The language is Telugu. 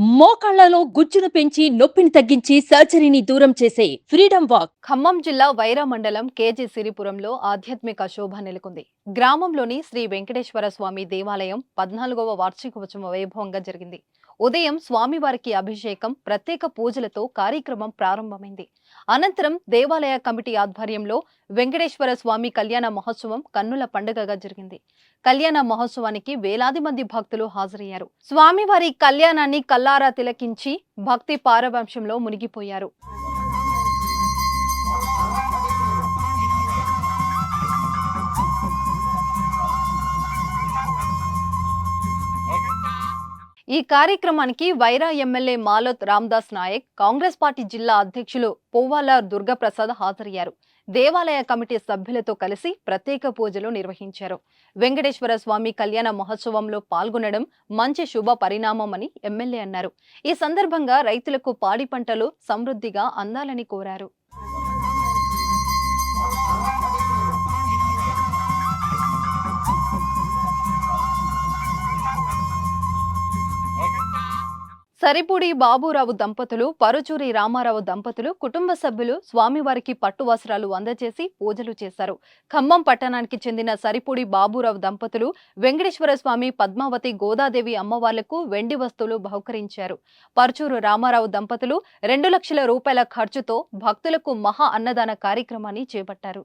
మోకాళ్ళలో గుజ్జును పెంచి నొప్పిని తగ్గించి సర్జరీని దూరం చేసే ఫ్రీడమ్ వాక్. ఖమ్మం జిల్లా వైరా మండలం కేజీ సిరిపురంలో ఆధ్యాత్మిక శోభ నెలకొంది. గ్రామంలోని శ్రీ వెంకటేశ్వర స్వామి దేవాలయం పద్నాలుగవ వార్షికోత్సవ వైభవంగా జరిగింది. ఉదయం స్వామివారికి అభిషేకం ప్రత్యేక పూజలతో కార్యక్రమం ప్రారంభమైంది. అనంతరం దేవాలయ కమిటీ ఆధ్వర్యంలో వెంకటేశ్వర స్వామి కళ్యాణ మహోత్సవం కన్నుల పండుగగా జరిగింది. కళ్యాణ మహోత్సవానికి వేలాది మంది భక్తులు హాజరయ్యారు. స్వామివారి కళ్యాణాన్ని కల్లారా తిలకించి భక్తి పారవంశంలో మునిగిపోయారు. ఈ కార్యక్రమానికి వైరా ఎమ్మెల్యే మాలోత్ రామ్దాస్ నాయక్ కాంగ్రెస్ పార్టీ జిల్లా అధ్యక్షులు పువ్వాల దుర్గాప్రసాద్ హాజరయ్యారు. దేవాలయ కమిటీ సభ్యులతో కలిసి ప్రత్యేక పూజలు నిర్వహించారు. వెంకటేశ్వర స్వామి కళ్యాణ మహోత్సవంలో పాల్గొనడం మంచి శుభ పరిణామమని ఎమ్మెల్యే అన్నారు. ఈ సందర్భంగా రైతులకు పాడి పంటలు సమృద్ధిగా అందాలని కోరారు. సరిపూడి బాబురావు దంపతులు పరుచూరి రామారావు దంపతులు కుటుంబ సభ్యులు స్వామివారికి పట్టు వస్త్రాలు అందజేసి పూజలు చేశారు. ఖమ్మం పట్టణానికి చెందిన సరిపూడి బాబురావు దంపతులు వెంకటేశ్వర స్వామి పద్మావతి గోదాదేవి అమ్మవార్లకు వెండి వస్తువులు బహుకరించారు. పరుచూరు రామారావు దంపతులు రెండు లక్షల రూపాయల ఖర్చుతో భక్తులకు మహా అన్నదాన కార్యక్రమాన్ని చేపట్టారు.